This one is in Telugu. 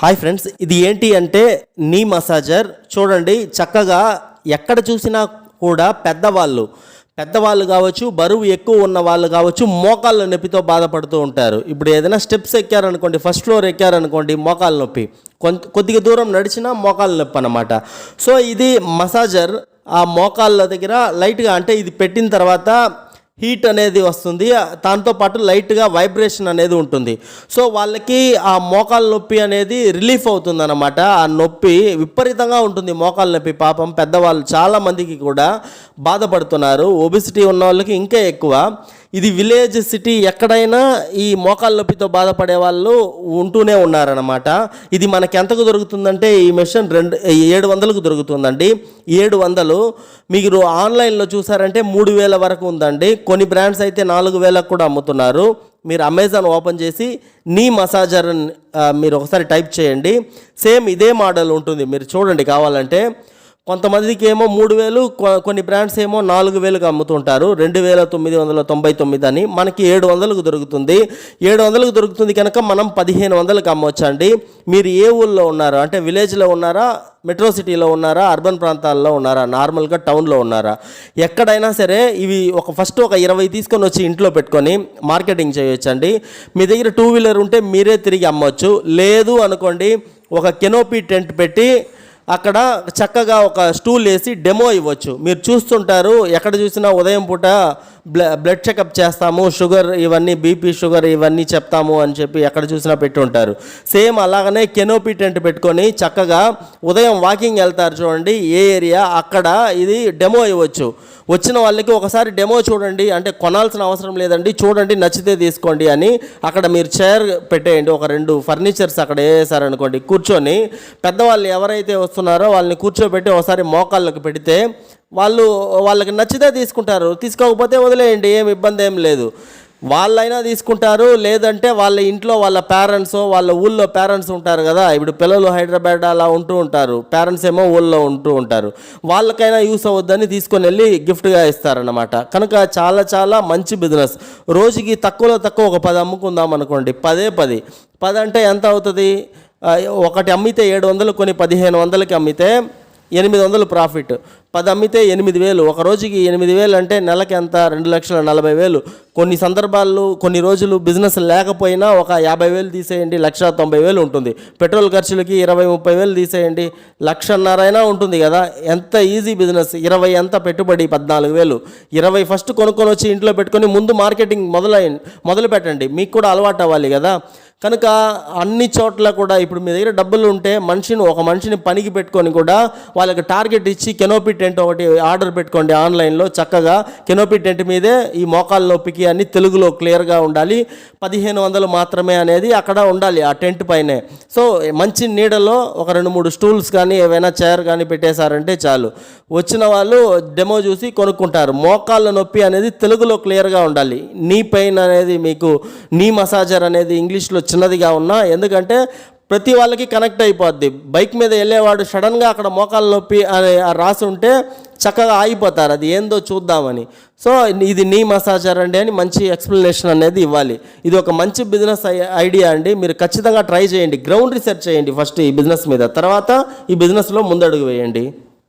హాయ్ ఫ్రెండ్స్ ఇది ఏంటి అంటే నీ మసాజర్. చూడండి చక్కగా ఎక్కడ చూసినా కూడా పెద్దవాళ్ళు పెద్దవాళ్ళు కావచ్చు బరువు ఎక్కువ ఉన్న వాళ్ళు కావచ్చు మోకాళ్ళ నొప్పితో బాధపడుతూ ఉంటారు. ఇప్పుడు ఏదైనా స్టెప్స్ ఎక్కారనుకోండి ఫస్ట్ ఫ్లోర్ ఎక్కారనుకోండి మోకాళ్ళ నొప్పి. కొంత కొద్దిగా దూరం నడిచినా మోకాళ్ళ నొప్పి అనమాట సో ఇది మసాజర్ ఆ మోకాళ్ళ దగ్గర లైట్గా అంటే ఇది పెట్టిన తర్వాత హీట్ అనేది వస్తుంది. దాంతో పాటు లైట్గా వైబ్రేషన్ అనేది ఉంటుంది. సో వాళ్ళకి ఆ మోకాల నొప్పి అనేది రిలీఫ్ అవుతుంది అనమాట ఆ నొప్పి విపరీతంగా ఉంటుంది మోకాల నొప్పి. పాపం పెద్దవాళ్ళు చాలా మందికి కూడా బాధపడుతున్నారు. ఒబిసిటీ ఉన్న వాళ్ళకి ఇంకా ఎక్కువ. ఇది విలేజ్ సిటీ ఎక్కడైనా ఈ మోకాల నొప్పితో బాధపడే వాళ్ళు ఉంటూనే ఉన్నారనమాట ఇది మనకి ఎంతకు దొరుకుతుందంటే ఈ మెషిన్ రెండు ఏడు వందలకు దొరుకుతుందండి. ఏడు వందలు. మీరు ఆన్లైన్లో చూసారంటే మూడు వేల వరకు ఉందండి. కొన్ని బ్రాండ్స్ అయితే నాలుగు వేలకు కూడా అమ్ముతున్నారు. మీరు అమెజాన్ ఓపెన్ చేసి నీ మసాజర్ మీరు ఒకసారి టైప్ చేయండి. సేమ్ ఇదే మోడల్ ఉంటుంది. మీరు చూడండి కావాలంటే కొంతమందికి ఏమో మూడు వేలు కొన్ని బ్రాండ్స్ ఏమో నాలుగు వేలకు అమ్ముతుంటారు. రెండు వేల తొమ్మిది వందల తొంభై తొమ్మిది అని మనకి ఏడు వందలకు దొరుకుతుంది. ఏడు వందలకు దొరుకుతుంది కనుక మనం పదిహేను వందలకు అమ్మొచ్చండి. మీరు ఏ ఊళ్ళో ఉన్నారు? అంటే విలేజ్లో ఉన్నారా? మెట్రో సిటీలో ఉన్నారా? అర్బన్ ప్రాంతాల్లో ఉన్నారా? నార్మల్గా టౌన్లో ఉన్నారా? ఎక్కడైనా సరే ఇవి ఒక ఫస్ట్ ఒక ఇరవై తీసుకొని వచ్చి ఇంట్లో పెట్టుకొని మార్కెటింగ్ చేయొచ్చండి. మీ దగ్గర టూ వీలర్ ఉంటే మీరే తిరిగి అమ్మొచ్చు. లేదు అనుకోండి ఒక కెనోపీ టెంట్ పెట్టి అక్కడ చక్కగా ఒక స్టూల్ వేసి డెమో ఇవ్వచ్చు. మీరు చూస్తుంటారు ఎక్కడ చూసినా ఉదయం పూట బ్ల బ్లడ్ చెకప్ చేస్తాము షుగర్ ఇవన్నీ బీపీ షుగర్ ఇవన్నీ చెప్తాము అని చెప్పి ఎక్కడ చూసినా పెట్టి ఉంటారు. సేమ్ అలాగనే కెనోపీ టెంట్ పెట్టుకొని చక్కగా ఉదయం వాకింగ్ వెళ్తారు చూడండి ఏ ఏరియా అక్కడ ఇది డెమో ఇవ్వచ్చు. వచ్చిన వాళ్ళకి ఒకసారి డెమో చూడండి అంటే కొనాల్సిన అవసరం లేదండి చూడండి నచ్చితే తీసుకోండి అని అక్కడ మీరు చైర్ పెట్టేయండి ఒక రెండు ఫర్నిచర్స్ అక్కడ వేసారనుకోండి కూర్చొని పెద్దవాళ్ళు ఎవరైతే వస్తున్నారో వాళ్ళని కూర్చోబెట్టి ఒకసారి మోకాళ్ళకు పెడితే వాళ్ళు వాళ్ళకి నచ్చితే తీసుకుంటారు తీసుకోకపోతే వదిలేయండి ఏం ఇబ్బంది ఏం లేదు. వాళ్ళైనా తీసుకుంటారు లేదంటే వాళ్ళ ఇంట్లో వాళ్ళ పేరెంట్స్ వాళ్ళ ఊళ్ళో పేరెంట్స్ ఉంటారు కదా ఇప్పుడు పిల్లలు హైదరాబాద్ అలా ఉంటూ ఉంటారు పేరెంట్స్ ఏమో ఊళ్ళో ఉంటూ ఉంటారు వాళ్ళకైనా యూస్ అవ్వద్దని తీసుకొని వెళ్ళి గిఫ్ట్గా ఇస్తారన్నమాట. కనుక చాలా చాలా మంచి బిజినెస్ రోజుకి తక్కువలో తక్కువ ఒక పది అమ్ముకుందాం అనుకోండి పదే పది. పది అంటే ఎంత అవుతుంది? ఒకటి అమ్మితే ఏడు వందలు కొని పదిహేను వందలకి అమ్మితే ఎనిమిది వందలు ప్రాఫిట్. పది అమ్మితే ఎనిమిది వేలు ఒక రోజుకి ఎనిమిది వేలు అంటే నెలకి ఎంత? రెండు లక్షల నలభై వేలు కొన్ని సందర్భాల్లో కొన్ని రోజులు బిజినెస్ లేకపోయినా ఒక యాభై వేలు తీసేయండి లక్ష తొంభై వేలు ఉంటుంది. పెట్రోల్ ఖర్చులకి ఇరవై ముప్పై వేలు తీసేయండి లక్షన్నరైనా ఉంటుంది కదా? ఎంత ఈజీ బిజినెస్? ఇరవై ఎంత పెట్టుబడి? పద్నాలుగు వేలు ఇరవై ఫస్ట్ కొనుక్కొని వచ్చి ఇంట్లో పెట్టుకొని ముందు మార్కెటింగ్ మొదలై మొదలు పెట్టండి మీకు కూడా అలవాటు అవ్వాలి కదా? కనుక అన్ని చోట్ల కూడా ఇప్పుడు మీ దగ్గర డబ్బులు ఉంటే మనిషిని ఒక మనిషిని పనికి పెట్టుకొని కూడా వాళ్ళకి టార్గెట్ ఇచ్చి కెనోపీ టెంట్ ఒకటి ఆర్డర్ పెట్టుకోండి ఆన్లైన్లో. చక్కగా కెనోపీ టెంట్ మీదే ఈ మోకాల నొప్పికి అన్ని తెలుగులో క్లియర్గా ఉండాలి. పదిహేను వందలు మాత్రమే అనేది అక్కడ ఉండాలి ఆ టెంట్ పైనే. సో మంచి నీడలో ఒక రెండు మూడు స్టూల్స్ కానీ ఏవైనా చైర్ కానీ పెట్టేశారంటే చాలు. వచ్చిన వాళ్ళు డెమో చూసి కొనుక్కుంటారు. మోకాళ్ళ నొప్పి అనేది తెలుగులో క్లియర్గా ఉండాలి. నీ పెయిన్ అనేది మీకు నీ మసాజర్ అనేది ఇంగ్లీష్లో చిన్నదిగా ఉన్నా ఎందుకంటే ప్రతి వాళ్ళకి కనెక్ట్ అయిపోద్ది. బైక్ మీద వెళ్ళేవాడు సడన్గా అక్కడ మోకాలు నొప్పి అని రాసి ఉంటే చక్కగా ఆగిపోతారు. అది ఏందో చూద్దామని. సో ఇది నీ మసాజర్ అండి అని మంచి ఎక్స్ప్లెనేషన్ అనేది ఇవ్వాలి. ఇది ఒక మంచి బిజినెస్ ఐడియా అండి. మీరు ఖచ్చితంగా ట్రై చేయండి. గ్రౌండ్ రీసెర్చ్ చేయండి ఫస్ట్ ఈ బిజినెస్ మీద. తర్వాత ఈ బిజినెస్లో ముందడుగు వేయండి.